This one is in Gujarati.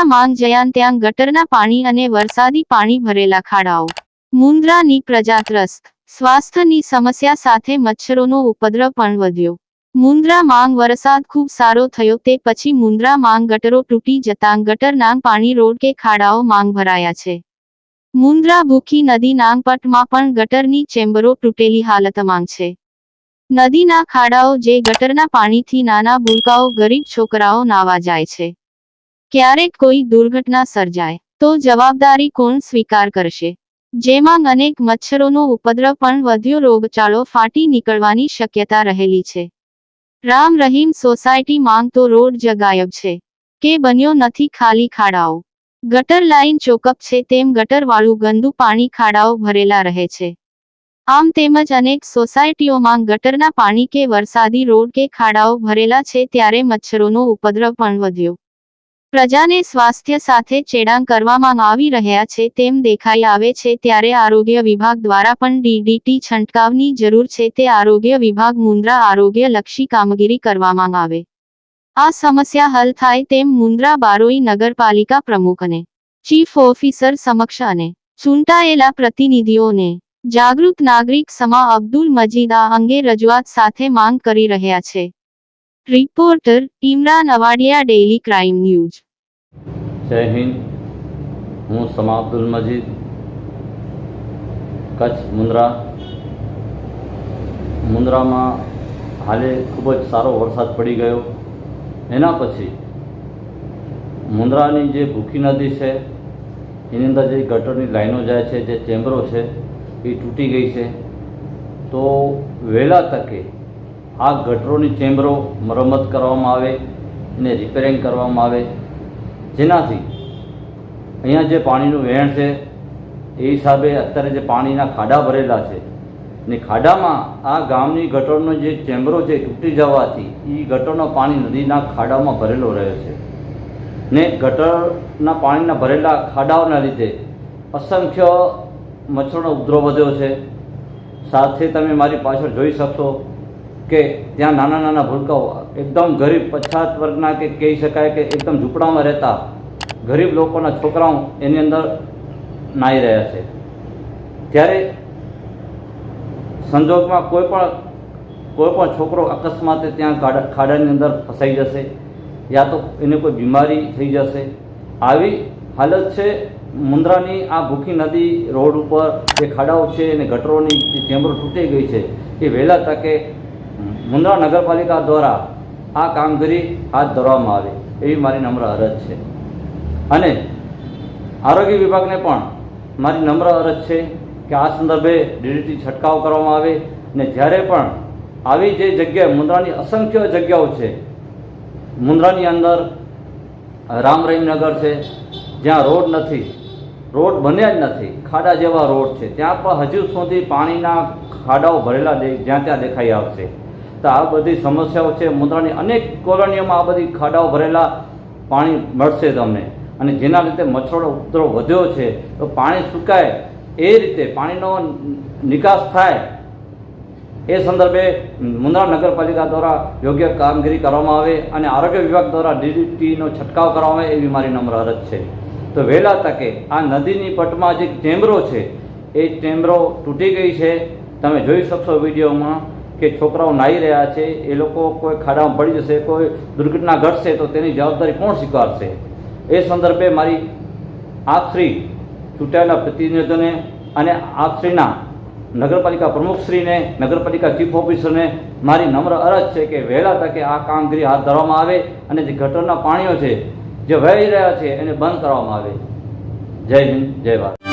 મુન્દ્રા માંગ જયાન ત્યાં ગટરના પાણી અને વરસાદી પાણી ભરેલા ખાડાઓ. મુન્દ્રાની પ્રજાત્રસ્ત સ્વાસ્થ્યની સમસ્યા સાથે મચ્છરોનો ઉપદ્રવ પણ વધ્યો. મુન્દ્રા માંગ વરસાદ ખૂબ સારો થયો તે પછી મુન્દ્રા માંગ ગટરો તૂટી જતાં ગટરના પાણી રોડ કે ખાડાઓ માંગ ભરાયા છે. મુન્દ્રા ભૂખી નદી નાંગપટમાં પણ ગટરની ચેમ્બરો તૂટેલી હાલતમાં છે. નદીના ખાડાઓ જે ગટરના પાણીથી નાના ભૂલકાઓ, ગરીબ છોકરાઓ નાવા જાય છે. ક્યારેક કોઈ દુર્ઘટના સર્જાય, તો જવાબદારી કોણ સ્વીકાર કરશે? જેમાં અનેક મચ્છરોનો ઉપદ્રવ પણ વધ્યો, રોગચાળો ફાટી નીકળવાની શક્યતા રહેલી છે. રામ રહીમ સોસાયટી માંગતો રોડ જગાયબ છે. કે બન્યો નથી ખાલી ખાડાઓ. ગટર લાઈન ચોકઅપ છે, તેમ ગટરવાળું ગંદુ પાણી ખાડાઓ ભરેલા રહે છે. આમ તેમજ અનેક સોસાયટીઓમાં ગટરના પાણી કે વરસાદી રોડ કે ખાડાઓ ભરેલા છે, ત્યારે મચ્છરોનો ઉપદ્રવ પણ વધ્યો. પ્રજાને સ્વાસ્થ્ય સાથે ચેડાં કરવામાં આવી રહ્યા છે તેમ દેખાઈ આવે છે ત્યારે આરોગ્ય વિભાગ દ્વારા પણ ડીડીટી છંટકાવની જરૂર છે તે આરોગ્ય વિભાગ મુન્દ્રા આરોગ્યલક્ષી કામગીરી કરવામાં આવે. આ સમસ્યા હલ થાય તેમ મુન્દ્રા બારોઈ નગરપાલિકા પ્રમુખને, ચીફ ઓફિસર સમક્ષ અને ચૂંટાયેલા પ્રતિનિધિઓને જાગૃત નાગરિક સમા અબ્દુલ મજીદ અંગે રજૂઆત સાથે માંગ કરી રહ્યા છે. Reporter Imran Awadiya daily crime news જય હિન્દ. હું સમા અબ્દુલ મજીદ. કચ્છ મુન્દ્રા. મુન્દ્રામાં હાલે ખૂબ જ સારો વરસાદ પડી ગયો. એના પછી મુન્દ્રાની જે ભૂખી નદી છે, એની અંદર જે ગટરની લાઈનો જાય છે, જે ચેમ્બરો છે, એ તૂટી ગઈ છે. તો વહેલા તકે આ ગટરોની ચેમ્બરો મરમ્મત કરવામાં આવે એને રિપેરિંગ કરવામાં આવે. જેનાથી અહીંયા જે પાણીનું વહેણ છે, એ હિસાબે અત્યારે જે પાણીના ખાડા ભરેલા છે, ને ખાડામાં આ ગામની ગટરનો જે ચેમ્બરો છે તૂટી જવાથી એ ગટરનો પાણી નદીના ખાડામાં ભરેલો રહે છે. ને ગટરના પાણીના ભરેલા ખાડાઓના લીધે અસંખ્ય મચ્છરનો ઉપદ્રવ વધ્યો છે. સાથે તમે મારી પાછળ જોઈ શકશો કે ત્યાં નાના નાના ભૂલકાઓ, એકદમ ગરીબ પછાત વર્ગના કે કહી શકાય કે એકદમ ઝૂંપડામાં રહેતા ગરીબ લોકોના છોકરાઓ એની અંદર નાહી રહ્યા છે. ત્યારે સંજોગમાં કોઈ પણ કોઈ પણ છોકરો અકસ્માતે ત્યાં ખાડા ખાડાની અંદર ફસાઈ જશે યા તો એને કોઈ બીમારી થઈ જશે. આવી હાલત છે મુન્દ્રાની આ ભૂખી નદી રોડ ઉપર જે ખાડાઓ છે અને ગટરોની જે ચેમ્બરો તૂટી ગઈ છે એ વહેલા તકે મુન્દ્રા નગરપાલિકા દ્વારા આ કામગીરી હાથ ધરવામાં આવે. એવી મારી નમ્ર અરજ છે. અને આરોગ્ય વિભાગને પણ મારી નમ્ર અરજ છે કે આ સંદર્ભે ડીડીટી છંટકાવ કરવામાં આવે ને જ્યારે પણ આવી જે જગ્યાએ મુન્દ્રાની અસંખ્ય જગ્યાઓ છે મુન્દ્રાની અંદર રામ રહીમનગર છે, જ્યાં રોડ નથી, રોડ બન્યા જ નથી, ખાડા જેવા રોડ છે, ત્યાં પણ હજુ સુધી પાણીના ખાડાઓ ભરેલા જ્યાં ત્યાં દેખાઈ આવશે. તો આ બધી સમસ્યાઓ છે. મુંદ્રાની અનેક કોલોનીઓમાં આ બધી ખાડાઓ ભરેલા પાણી મળશે તમને. અને જેના લીધે મચ્છરોનો ઉપદ્રવ વધ્યો છે. તો પાણી સુકાય એ રીતે પાણીનો નિકાસ થાય એ સંદર્ભે મુંદ્રા નગરપાલિકા દ્વારા યોગ્ય કામગીરી કરવામાં આવે અને આરોગ્ય વિભાગ દ્વારા ડીડીટીનો છંટકાવ કરવામાં આવે એવી મારી નમ્ર અરજ છે. તો વહેલા તકે આ નદીની પટમાં જે ટેમ્બરો છે, એ ટેમરો તૂટી ગઈ છે. તમે જોઈ શકશો વિડીયોમાં. કે છોકરાઓ નાહી રહ્યા છે, એ લોકો કોઈ ખાડામાં પડી જશે, કોઈ દુર્ઘટના ઘટશે, તો તેની જવાબદારી કોણ સ્વીકારશે? એ સંદર્ભે મારી આપશ્રી ચૂંટાયેલા પ્રતિનિધિઓને અને આપશ્રીના નગરપાલિકા પ્રમુખશ્રીને, નગરપાલિકા ચીફ ઓફિસરને મારી નમ્ર અરજ છે કે વહેલા તકે આ કામગીરી હાથ ધરવામાં આવે અને જે ગટરના પાણીઓ છે, જે વહી રહ્યા છે, એને બંધ કરવામાં આવે. જય હિન્દ, જય ભારત.